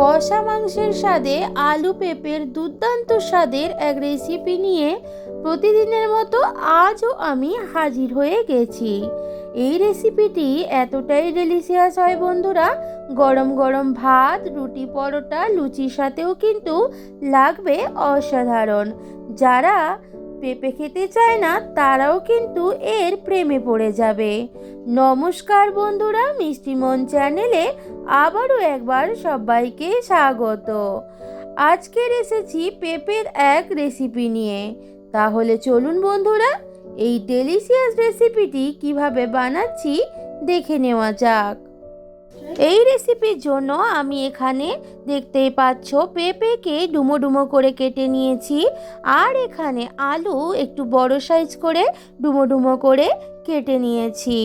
কষা মাংসের স্বাদে আলু পেঁপের দুর্দান্ত স্বাদের এক রেসিপি নিয়ে প্রতিদিনের মতো আজও আমি হাজির হয়ে গেছি। এই রেসিপিটি এতটাই ডেলিশিয়াস হয় বন্ধুরা, গরম গরম ভাত, রুটি পরোটা, লুচির সাথেও কিন্তু লাগবে অসাধারণ। যারা পেঁপে খেতে চায় না, তারাও কিন্তু এর প্রেমে পড়ে যাবে। নমস্কার বন্ধুরা মিষ্টিমন চ্যানেলে আবারও একবার সবাইকে স্বাগত। আজকের এসেছি পেঁপের এক রেসিপি নিয়ে। তাহলে চলুন বন্ধুরা, এই ডেলিশিয়াস রেসিপিটি কীভাবে বানাচ্ছি দেখে নেওয়া যাক। এই রেসিপির জন্য আমি এখানে দেখতেই পাচ্ছ পেঁপেকে ডুমো ডুমো করে কেটে নিয়েছি। আর এখানে আলু একটু বড় সাইজ করে ডুমো ডুমো করে কেটে নিয়েছি।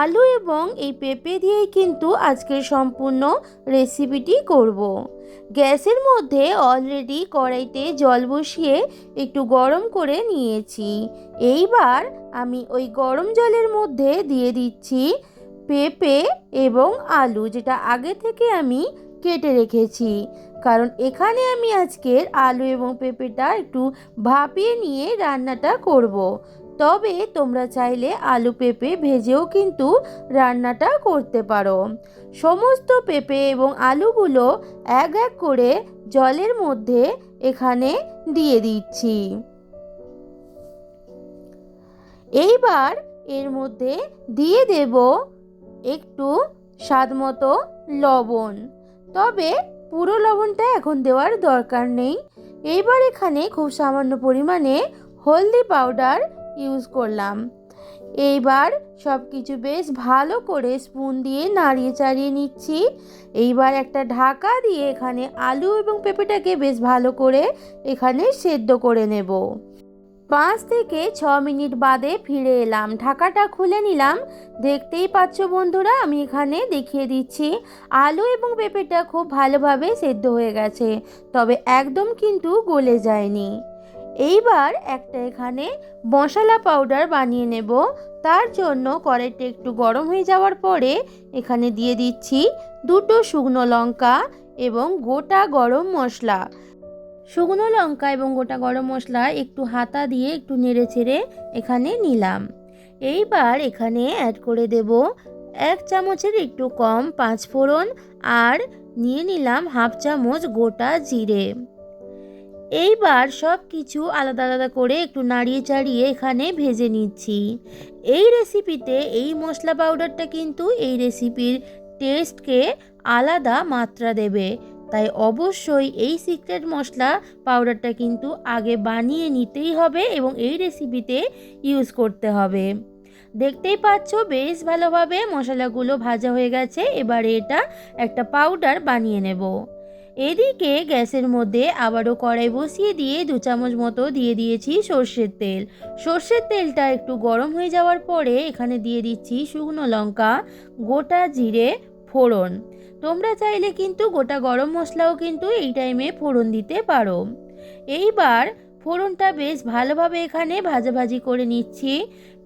আলু এবং এই পেঁপে দিয়েই কিন্তু আজকের সম্পূর্ণ রেসিপিটি করব। গ্যাসের মধ্যে অলরেডি কড়াইতে জল বসিয়ে একটু গরম করে নিয়েছি। এইবার আমি ওই গরম জলের মধ্যে দিয়ে দিচ্ছি পেঁপে এবং আলু, যেটা আগে থেকে আমি কেটে রেখেছি। কারণ এখানে আমি আজকের আলু এবং পেঁপেটা একটু ভাপিয়ে নিয়ে রান্নাটা করব। তবে তোমরা চাইলে আলু, পেঁপে ভেজেও কিন্তু রান্নাটা করতে পারো। সমস্ত পেঁপে এবং আলুগুলো এক এক করে জলের মধ্যে এখানে দিয়ে দিচ্ছি। এইবার এর মধ্যে দিয়ে দেব একটু স্বাদ মতো লবণ। তবে পুরো লবণটা এখন দেওয়ার দরকার নেই। এইবার এখানে খুব সামান্য পরিমাণে হলদি পাউডার ইউজ করলাম। এইবার সব কিছু বেশ ভালো করে স্পুন দিয়ে নাড়িয়ে চাড়িয়ে নিচ্ছি। এইবার একটা ঢাকা দিয়ে এখানে আলু এবং পেঁপেটাকে বেশ ভালো করে এখানে সেদ্ধ করে নেব। পাঁচ থেকে ছ মিনিট বাদে ফিরে এলাম। ঢাকাটা খুলে নিলাম। দেখতেই পাচ্ছ বন্ধুরা, আমি এখানে দেখিয়ে দিচ্ছি। আলু এবং পেঁপেটা খুব ভালোভাবে সেদ্ধ হয়ে গেছে, তবে একদম কিন্তু গলে যায়নি। এইবার একটা এখানে মশলা পাউডার বানিয়ে নেব। তার জন্য কড়াইটা একটু গরম হয়ে যাওয়ার পরে এখানে দিয়ে দিচ্ছি দুটো শুকনো লঙ্কা এবং গোটা গরম মশলা। শুকনো লঙ্কা এবং গোটা গরম মশলা একটু হাতা দিয়ে একটু নেড়ে ছেড়ে এখানে নিলাম। এইবার এখানে অ্যাড করে দেব এক চামচের একটু কম পাঁচ ফোড়ন আর নিয়ে নিলাম হাফ চামচ গোটা জিরে। এইবার সব কিছু আলাদা আলাদা করে একটু নাড়িয়ে চাড়িয়ে এখানে ভেজে নিচ্ছি। এই রেসিপিতে এই মশলা পাউডারটা কিন্তু এই রেসিপির টেস্টকে আলাদা মাত্রা দেবে। তাই অবশ্যই এই সিক্রেট মশলা পাউডারটা কিন্তু আগে বানিয়ে নিতেই হবে এবং এই রেসিপিতে ইউজ করতে হবে। দেখতেই পাচ্ছ বেশ ভালোভাবে মশলাগুলো ভাজা হয়ে গেছে, এবারে এটা একটা পাউডার বানিয়ে নেব। এদিকে গ্যাসের মধ্যে আবারও কড়াই বসিয়ে দিয়ে দু চামচ মতো দিয়ে দিয়েছি সর্ষের তেল। সর্ষের তেলটা একটু গরম হয়ে যাওয়ার পরে এখানে দিয়ে দিচ্ছি শুকনো লঙ্কা, গোটা জিরে ফোড়ন। তোমরা চাইলে কিন্তু গোটা গরম মশলাও কিন্তু এই টাইমে ফোড়ন দিতে পারো। এইবার ফোড়নটা বেশ ভালোভাবে এখানে ভাজাভাজি করে নিচ্ছি।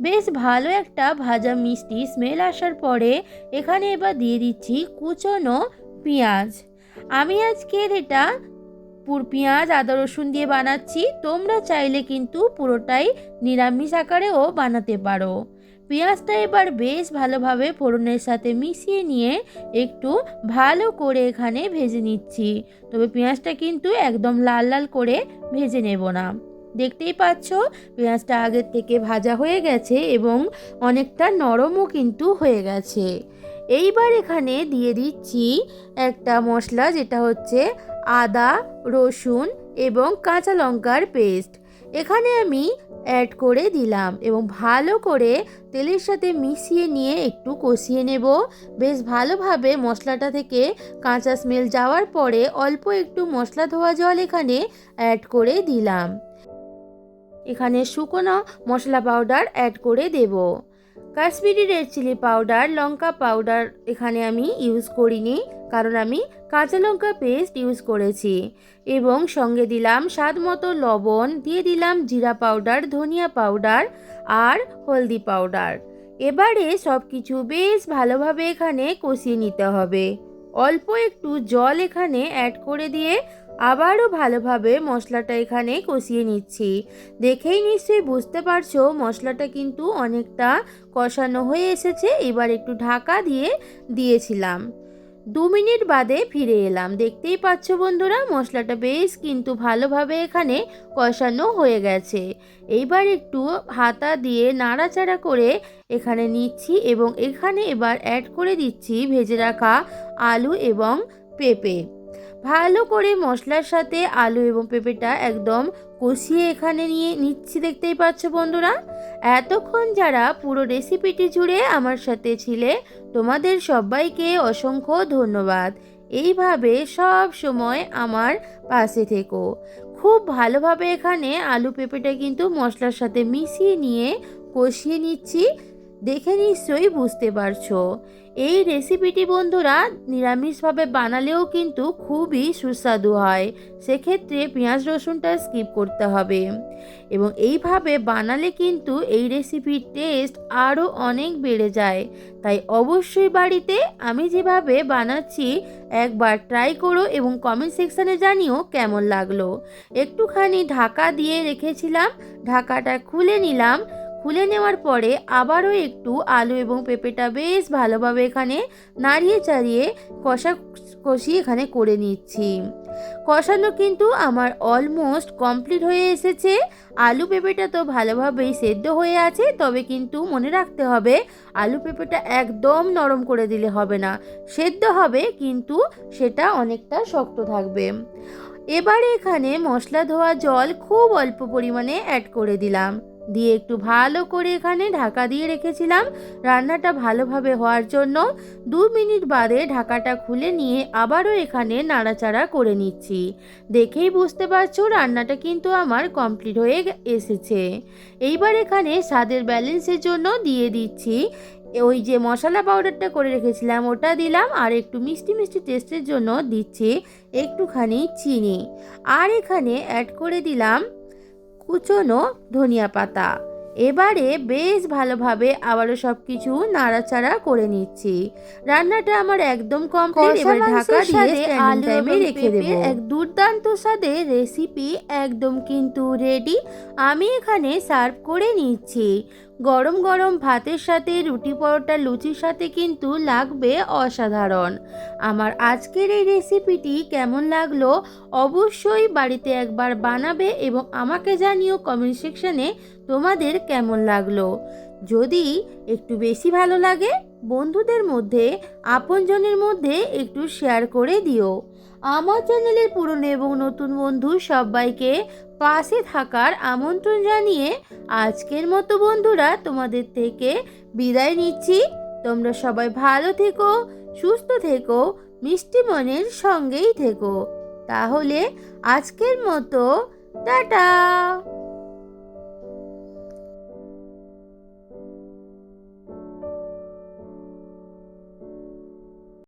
বেশ ভালো একটা ভাজা মিষ্টি স্মেল আসার পরে এখানে এবার দিয়ে দিচ্ছি কুচনো পেঁয়াজ। আমি আজকের এটা পুর পেঁয়াজ, আদা, রসুন দিয়ে বানাচ্ছি। তোমরা চাইলে কিন্তু পুরোটাই নিরামিষ আকারেও বানাতে পারো। পেঁয়াজটা এবার বেশ ভালোভাবে ফোড়নের সাথে মিশিয়ে নিয়ে একটু ভালো করে এখানে ভেজে নিচ্ছি। তবে পেঁয়াজটা কিন্তু একদম লাল লাল করে ভেজে নেব না। দেখতেই পাচ্ছ, পেঁয়াজটা আগের থেকে ভাজা হয়ে গেছে এবং অনেকটা নরমও কিন্তু হয়ে গেছে। এইবার এখানে দিয়ে দিচ্ছি একটা মশলা, যেটা হচ্ছে আদা, রসুন এবং কাঁচা লঙ্কার পেস্ট। এখানে আমি অ্যাড করে দিলাম এবং ভালো করে তেলের সাথে মিশিয়ে নিয়ে একটু কষিয়ে নেব। বেশ ভালোভাবে মশলাটা থেকে কাঁচা স্মেল যাওয়ার পরে অল্প একটু মশলা ধোয়া জল এখানে অ্যাড করে দিলাম। এখানে শুকনো মশলা পাউডার অ্যাড করে দেব। কাশ্মীরি রেড চিলি পাউডার, লঙ্কা পাউডার এখানে আমি ইউজ করিনি, কারণ আমি কাঁচা লঙ্কা পেস্ট ইউজ করেছি। এবং সঙ্গে দিলাম স্বাদ মতো লবণ, দিয়ে দিলাম জিরা পাউডার, ধনিয়া পাউডার আর হলদি পাউডার। এবারে সব কিছু বেশ ভালোভাবে এখানে কষিয়ে নিতে হবে। অল্প একটু জল এখানে অ্যাড করে দিয়ে আবারও ভালোভাবে মশলাটা এখানে কষিয়ে নিচ্ছি। দেখেই নিশ্চয়ই বুঝতে পারছ, মশলাটা কিন্তু অনেকটা কষানো হয়ে এসেছে। এবার একটু ঢাকা দিয়ে দিয়েছিলাম। দু মিনিট বাদে ফিরে এলাম। দেখতেই পাচ্ছ বন্ধুরা, মশলাটা বেশ কিন্তু ভালোভাবে এখানে কষানো হয়ে গেছে। এইবার একটু হাতা দিয়ে নাড়াচাড়া করে এখানে নিচ্ছি এবং এখানে এবার অ্যাড করে দিচ্ছি ভেজে রাখা আলু এবং পেঁপে। ভালো করে মশলার সাথে আলু এবং পেঁপেটা একদম কষিয়ে এখানে নিয়ে নিচ্ছি, দেখতেই পাচ্ছ বন্ধুরা। এতক্ষণ যারা পুরো রেসিপিটি জুড়ে আমার সাথে ছিলে, তোমাদের সবাইকে অসংখ্য ধন্যবাদ। এইভাবে সব সময় আমার পাশে থেকো। খুব ভালোভাবে এখানে আলু, পেঁপেটা কিন্তু মশলার সাথে মিশিয়ে নিয়ে কষিয়ে নিচ্ছি। দেখে নিশ্চয়ই বুঝতে পারছ। এই রেসিপিটি বন্ধুরা নিরামিষভাবে বানালেও কিন্তু খুবই সুস্বাদু হয়। সেক্ষেত্রে পেঁয়াজ রসুনটা স্কিপ করতে হবে। এবং এইভাবে বানালে কিন্তু এই রেসিপির টেস্ট আরও অনেক বেড়ে যায়। তাই অবশ্যই বাড়িতে আমি যেভাবে বানাচ্ছি একবার ট্রাই করো এবং কমেন্ট সেকশানে জানিও কেমন লাগল। একটুখানি ঢাকা দিয়ে রেখেছিলাম, ঢাকাটা খুলে নিলাম। খুলে নেওয়ার পরে আবারও একটু আলু এবং পেঁপেটা বেশ ভালোভাবে এখানে নাড়িয়ে চাড়িয়ে কষা কষি এখানে করে নিচ্ছি। কষানো কিন্তু আমার অলমোস্ট কমপ্লিট হয়ে এসেছে। আলু পেঁপেটা তো ভালোভাবেই সেদ্ধ হয়ে আছে, তবে কিন্তু মনে রাখতে হবে আলু পেঁপেটা একদম নরম করে দিলে হবে না। সেদ্ধ হবে, কিন্তু সেটা অনেকটা শক্ত থাকবে। এবারে এখানে মশলা ধোয়া জল খুব অল্প পরিমাণে অ্যাড করে দিলাম। দিয়ে একটু ভালো করে এখানে ঢাকা দিয়ে রেখেছিলাম। রান্নাটা ভালোভাবে হওয়ার জন্য দু মিনিট বাদে ঢাকাটা খুলে নিয়ে আবারও এখানে নাড়াচাড়া করে নিচ্ছি। দেখেই বুঝতে পারছ রান্নাটা কিন্তু আমার কমপ্লিট হয়ে এসেছে। এইবার এখানে স্বাদের ব্যালেন্সের জন্য দিয়ে দিচ্ছি। ওই যে মশলা পাউডারটা করে রেখেছিলাম, ওটা দিলাম আর একটু মিষ্টি মিষ্টি টেস্টের জন্য দিচ্ছি একটুখানি চিনি। আর এখানে অ্যাড করে দিলাম কুচনো ধনিয়া পাতা। এবারে বেশ ভালোভাবে আবারও সব কিছু নাড়াচাড়া করে নিচ্ছি। রান্নাটা আমার একদম কমপ্লিট কষা এবার ঢাকা দিয়ে আলু টাইমে রেখে দেবো। এক দুর্দান্ত স্বাদে রেসিপি একদম কিন্তু রেডি আমি এখানে সার্ভ করে নিচ্ছি। গরম গরম ভাতের সাথে রুটি পরোটা লুচির সাথে কিন্তু লাগবে অসাধারণ। আমার আজকের এই রেসিপিটি কেমন লাগল অবশ্যই বাড়িতে একবার বানাবে এবং আমাকে জানিও কমেন্ট সেকশনে তোমাদের কেমন লাগল? যদি একটু বেশি ভালো লাগে, বন্ধুদের মধ্যে, আপনজনের মধ্যে একটু শেয়ার করে দিও। আমার চ্যানেলের পুরনো এবং নতুন বন্ধু সবাইকে পাশে থাকার আমন্ত্রণ জানিয়ে আজকের মতো বন্ধুরা তোমাদের থেকে বিদায় নিচ্ছি। তোমরা সবাই ভালো থেকো, সুস্থ থেকো, মিষ্টি মনের সঙ্গেই থেকো। তাহলে আজকের মতো, টাটা!